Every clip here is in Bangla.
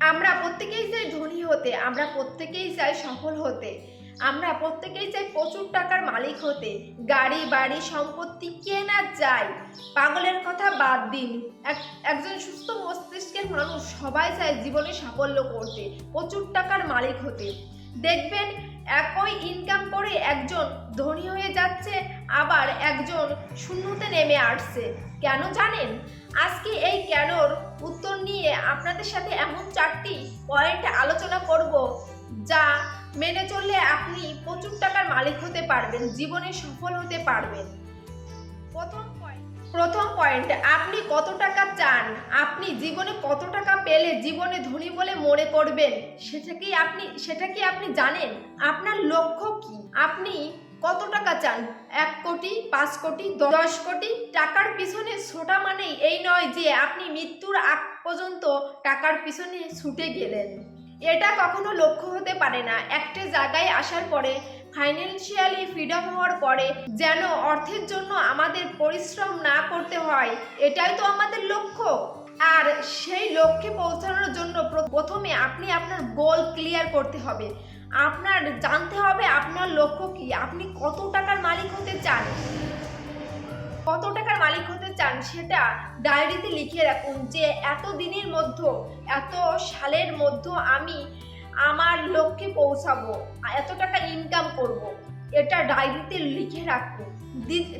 আমরা প্রত্যেকেই চাই ধনী হতে, আমরা প্রত্যেকেই চাই সফল হতে, আমরা প্রত্যেকেই চাই প্রচুর টাকার মালিক হতে, গাড়ি, বাড়ি, সম্পত্তি কে না চায় পাগলের কথা বাদ দিন। এক- একজন সুস্থ মস্তিষ্কের মানুষ সবাই চায় জীবনে সাফল্য করতে, প্রচুর টাকার মালিক হতে। দেখবেন একই ইনকাম করে একজন ধনী হয়ে যাচ্ছে, আবার একজন শূন্যতে নেমে আসছে। কেন জানেন? আজকে এই কেনর উত্তর নিয়ে আপনাদের সাথে এমন চারটি পয়েন্ট আলোচনা করব যা মেনে চললে আপনি প্রচুর টাকার মালিক হতে পারবেন, জীবনে সফল হতে পারবেন। প্রথম পয়েন্ট প্রথম পয়েন্ট আপনি কত টাকা চান? আপনি জীবনে কত টাকা পেলে জীবনে ধনী বলে মনে করবেন? সেটা কি আপনি, সেটা কি আপনি জানেন? আপনার লক্ষ্য কি? আপনি কত টাকা চান? এক কোটি, পাঁচ কোটি, দশ কোটি? টাকার পিছনে ছোটা মানেই এই নয় যে আপনি মৃত্যুর আগ পর্যন্ত টাকার পিছনে ছুটে গেলেন। এটা কখনো লক্ষ্য হতে পারে না। একটা জায়গায় আসার পরে ফাইন্যান্সিয়ালি ফ্রিডম হওয়ার পরে যেন অর্থের জন্য আমাদের পরিশ্রম না করতে হয়, এটাই তো আমাদের লক্ষ্য। আর সেই লক্ষ্যে পৌঁছানোর জন্য প্রথমে আপনি আপনার গোল ক্লিয়ার করতে হবে। আপনার জানতে হবে আপনার লক্ষ্য কি? আপনি কত টাকার মালিক হতে চান? কত টাকার মালিক হতে চান সেটা ডায়েরিতে লিখে রাখুন যে এত দিনের মধ্যে, এত সালের মধ্যে আমি আমার লক্ষ্যে পৌঁছাবো, এত টাকা ইনকাম করব। এটা ডায়েরিতে লিখে রাখুন।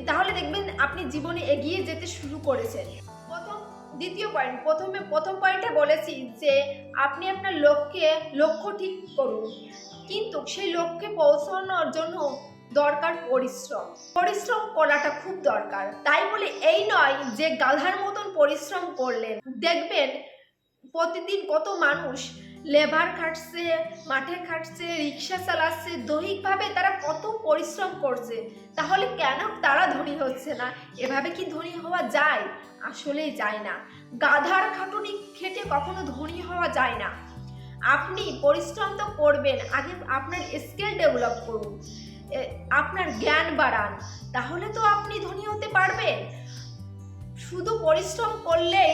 তাহলে দেখবেন আপনি জীবনে এগিয়ে যেতে শুরু করেছেন। দ্বিতীয় পয়েন্ট প্রথমে প্রথম পয়েন্টে বলেছি যে আপনি আপনার লক্ষ্যে লক্ষ্য ঠিক করুন। কিন্তু সেই লক্ষ্যে পৌঁছানোর জন্য দরকার পরিশ্রম। পরিশ্রম করাটা খুব দরকার। তাই বলে এই নয় যে গাধার মতন পরিশ্রম করলেন। দেখবেন প্রতিদিন কত মানুষ লেবার খাটছে, মাঠে খাটছে, রিক্সা চালাচ্ছে, দৈহিকভাবে তারা কত পরিশ্রম করছে। তাহলে কেন তারা ধনী হচ্ছে না? এভাবে কি ধনী হওয়া যায়? আসলেই যায় না। গাধার খাটুনি খেটে কখনো ধনী হওয়া যায় না। আপনি পরিশ্রম তো করবেন, আগে আপনার স্কিল ডেভেলপ করুন আপনার জ্ঞান বাড়ান, তাহলে তো আপনি ধনী হতে পারবেন। শুধু পরিশ্রম করলেই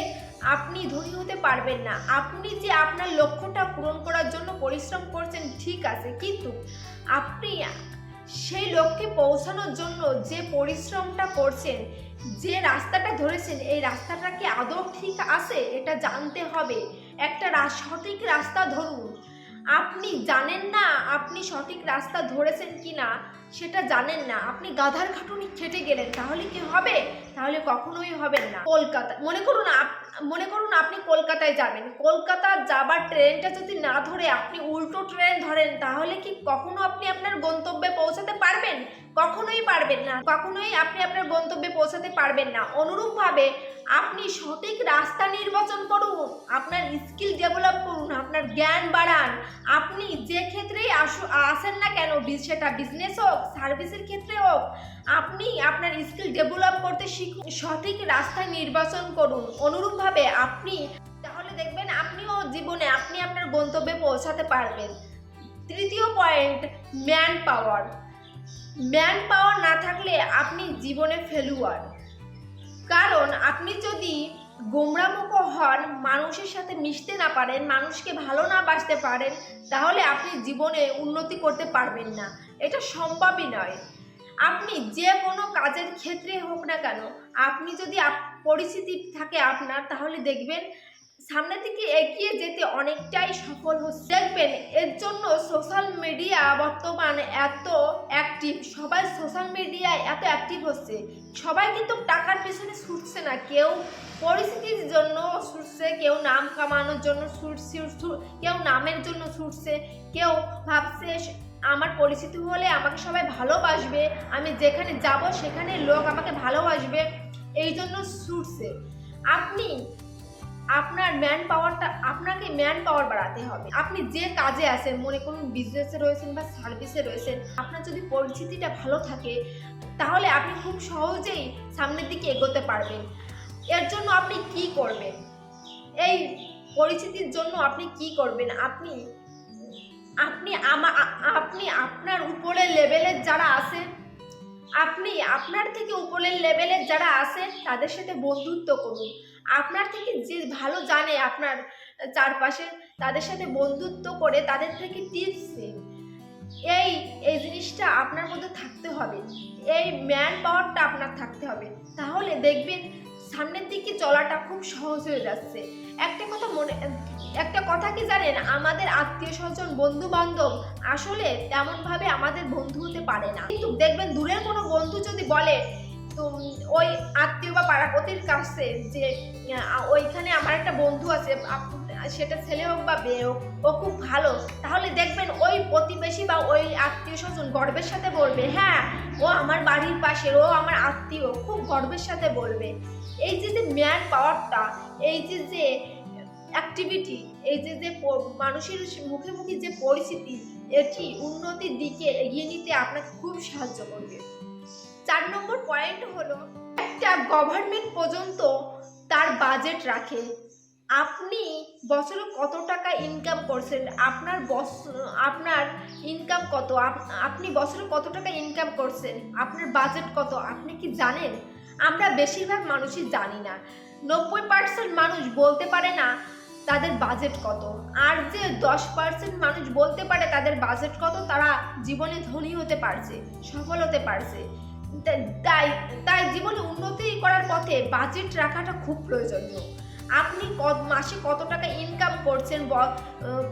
আপনি ধনী হতে পারবেন না। আপনি যে আপনার লক্ষ্যটা পূরণ করার জন্য পরিশ্রম করছেন, ঠিক আছে, কিন্তু আপনি সেই লক্ষ্যে পৌঁছানোর জন্য যে পরিশ্রমটা করছেন যে রাস্তাটা ধরেছেন, এই রাস্তাটা কি আদৌ ঠিক আছে? এটা জানতে হবে। একটা সঠিক রাস্তা ধরুন। আপনি জানেন না আপনি সঠিক রাস্তা ধরেছেন কি না সেটা জানেন না। আপনি গাধার খাটুনি খেটে গেলেন, তাহলে কি হবে? তাহলে কখনোই হবেন না। কলকাতা মনে করুন মনে করুন আপনি কলকাতায় যাবেন। কলকাতা যাবার ট্রেনটা যদি না ধরে আপনি উল্টো ট্রেন ধরেন, তাহলে কি কখনো আপনি আপনার গন্তব্যে পৌঁছাতে পারবেন? কখনোই পারবেন না। কখনোই আপনি আপনার গন্তব্যে পৌঁছাতে পারবেন না। অনুরূপভাবে আপনি সঠিক রাস্তা নির্বাচন করুন, আপনার স্কিল ডেভেলপ করুন, আপনার জ্ঞান বাড়ান। আপনি যে ক্ষেত্রেই আসু- আসেন না কেন সেটা বিজনেস হোক সার্ভিসের ক্ষেত্রে হোক, আপনি আপনার স্কিল ডেভেলপ করতে শিখুন, সঠিক রাস্তা নির্বাচন করুন। অনুরূপভাবে আপনি, তাহলে দেখবেন আপনিও জীবনে, আপনি আপনার গন্তব্যে পৌঁছাতে পারবেন। তৃতীয় point man power man power না থাকলে আপনি জীবনে ফেলুয়ার কারণ আপনি যদি গোমরামুখ হন, মানুষের সাথে মিশতে না পারেন, মানুষকে ভালো না বাসতে পারেন, তাহলে আপনি জীবনে উন্নতি করতে পারবেন না। এটা সম্ভবই নয়। আপনি যে কোনো কাজের ক্ষেত্রে হোক না কেন, আপনি যদি পরিস্থিতি থাকে আপনার, তাহলে দেখবেন সামনের দিকে এগিয়ে যেতে অনেকটাই সফল হচ্ছে। দেখবেন, এর জন্য সোশ্যাল মিডিয়া বর্তমানে এত অ্যাক্টিভ সবাই সোশ্যাল মিডিয়ায় এত অ্যাক্টিভ হচ্ছে। সবাই কিন্তু টাকার পেছনে ছুটছে না। কেউ পরিস্থিতির জন্য ছুটছে, কেউ নাম কামানোর জন্য ছুটছে কেউ নামের জন্য ছুটছে। কেউ ভাবছে আমার পরিস্থিতি হলে আমাকে সবাই ভালোবাসবে। আমি যেখানে যাব সেখানে লোক আমাকে ভালোবাসবে। এই জন্য ছুটছে। আপনি আপনার ম্যান পাওয়ারটা আপনাকে ম্যান পাওয়ার বাড়াতে হবে। আপনি যে কাজে আছেন, মনে করুন বিজনেসে রয়েছেন বা সার্ভিসে রয়েছেন, আপনার যদি পরিচিতিটা ভালো থাকে, তাহলে আপনি খুব সহজেই সামনের দিকে এগোতে পারবেন। এর জন্য আপনি কি করবেন? এই পরিচিতির জন্য আপনি কি করবেন? আপনি আপনি আপনি আপনার উপরের লেভেলের যারা আছে, আপনি আপনার থেকে উপরের লেভেলের যারা আছে, তাদের সাথে বন্ধুত্ব করুন। আপনার থেকে যে ভালো জানে আপনার চারপাশে, তাদের সাথে বন্ধুত্ব করে তাদের থেকে টিপস এই এই জিনিসটা আপনার মধ্যে থাকতে হবে। এই ম্যান পাওয়ারটা আপনার থাকতে হবে। তাহলে দেখবেন সামনের দিকে চলাটা খুব সহজ হয়ে যাচ্ছে। একটা কথা মনে, একটা কথা কি জানেন? আমাদের আত্মীয় স্বজন বন্ধু বান্ধব আসলে তেমনভাবে আমাদের বন্ধু হতে পারে না। কিন্তু দেখবেন দূরের কোনো বন্ধু যদি বলে তো ওই আত্মীয় বা পাড়াপতির কাছে যে ওইখানে আমার একটা বন্ধু আছে সেটা ছেলে হোক বা মেয়ে হোক, ও খুব ভালো। তাহলে দেখবেন ওই প্রতিবেশী বা ওই আত্মীয় স্বজন গর্বের সাথে বলবে হ্যাঁ ও আমার বাড়ির পাশের, ও আমার আত্মীয়, খুব গর্বের সাথে বলবে। এই যে যে ম্যান পাওয়ারটা, এই যে যে অ্যাক্টিভিটি এই যে যে মানুষের মুখে মুখে যে পরিস্থিতি, এটি উন্নতির দিকে এগিয়ে নিতে আপনাকে খুব সাহায্য করবে। চার নম্বর পয়েন্ট হলো, একটা গভর্নমেন্ট পর্যন্ত তার বাজেট রাখে। আপনি বছরে কত টাকা ইনকাম করছেন? আপনার বস, আপনার ইনকাম কত? আপ- আপনি বছরে কত টাকা ইনকাম করছেন? আপনার বাজেট কত? আপনি কি জানেন? আমরা বেশিরভাগ মানুষই জানি না। নব্বই পার্সেন্ট মানুষ বলতে পারে না তাদের বাজেট কত। আর যে দশ পার্সেন্ট মানুষ বলতে পারে তাদের বাজেট কত, তারা জীবনে ধনী হতে পারছে, সফল হতে পারছে। তাই তাই জীবনে উন্নতি করার পথে বাজেট রাখাটা খুব প্রয়োজনীয়। আপনি মাসে কত টাকা ইনকাম করছেন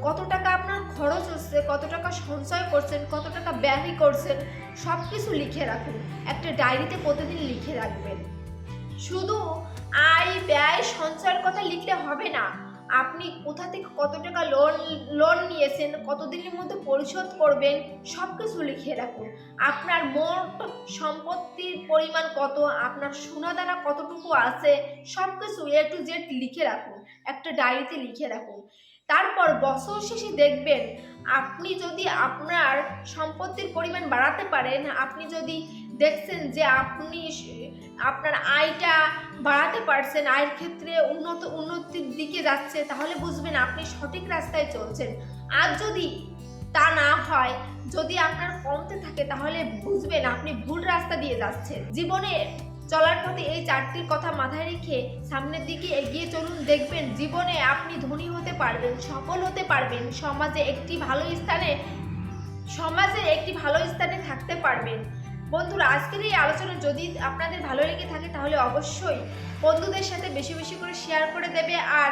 কত টাকা আপনার খরচ হচ্ছে, কত টাকা সঞ্চয় করছেন, কত টাকা ব্যয় করছেন সব কিছু লিখে রাখুন। একটা ডায়েরিতে প্রতিদিন লিখে রাখবেন। শুধু আয়, ব্যয়, সঞ্চয়ের কথা লিখলে হবে না। আপনি কোথা থেকে কত টাকা লোন লোন নিয়েছেন, কতদিনের মধ্যে পরিশোধ করবেন সব কিছু লিখে রাখুন। আপনার মোট সম্পত্তির পরিমাণ কত, আপনার সোনাদানা কতটুকু আছে সব কিছু এ টু জেড লিখে রাখুন, একটা ডায়েরিতে লিখে রাখুন। তারপর বছর শেষে দেখবেন, আপনি যদি আপনার সম্পত্তির পরিমাণ বাড়াতে পারেন, আপনি যদি দেখছেন যে আপনি আপনার আয়টা বাড়াতে পারছেন, আয়ের ক্ষেত্রে উন্নত, উন্নতির দিকে যাচ্ছে, তাহলে বুঝবেন আপনি সঠিক রাস্তায় চলছেন। আর যদি তা না হয়, যদি আপনার কমতে থাকে, তাহলে বুঝবেন আপনি ভুল রাস্তা দিয়ে যাচ্ছেন। জীবনে চলার পথে এই চারটির কথা মাথায় রেখে সামনের দিকে এগিয়ে চলুন, দেখবেন জীবনে আপনি ধনী হতে পারবেন, সফল হতে পারবেন, সমাজে একটি ভালো স্থানে, সমাজে একটি ভালো স্থানে থাকতে পারবেন। বন্ধুরা, আজকের এই আলোচনা যদি আপনাদের ভালো লেগে থাকে তাহলে অবশ্যই বন্ধুদের সাথে বেশি বেশি করে শেয়ার করে দেবে আর